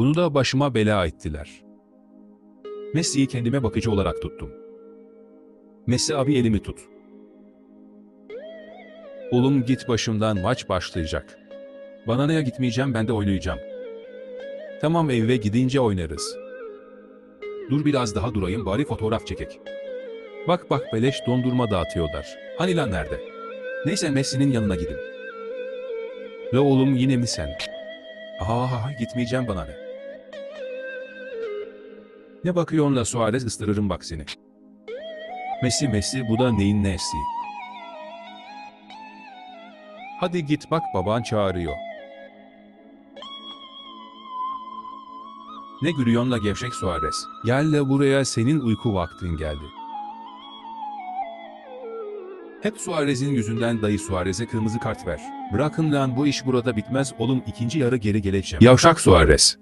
Bunu da başıma bela ettiler. Messi'yi kendime bakıcı olarak tuttum. Messi abi elimi tut. Oğlum git başımdan maç başlayacak. Bana neye gitmeyeceğim ben de oynayacağım. Tamam eve gidince oynarız. Dur biraz daha durayım bari fotoğraf çekek. Bak bak beleş dondurma dağıtıyorlar. Hani lan nerede? Neyse Messi'nin yanına gidin. La oğlum yine mi sen? Aha gitmeyeceğim bana ne? Ne bakıyorsun la Suarez ıstırırım bak seni. Messi Messi bu da neyin nesi? Hadi git bak baban çağırıyor. Ne gülüyorsun la gevşek Suarez? Gel la buraya senin uyku vaktin geldi. Hep Suarez'in yüzünden dayı Suarez'e kırmızı kart ver. Bırakın lan bu iş burada bitmez oğlum ikinci yarı geri geleceğim. Yavşak Suarez.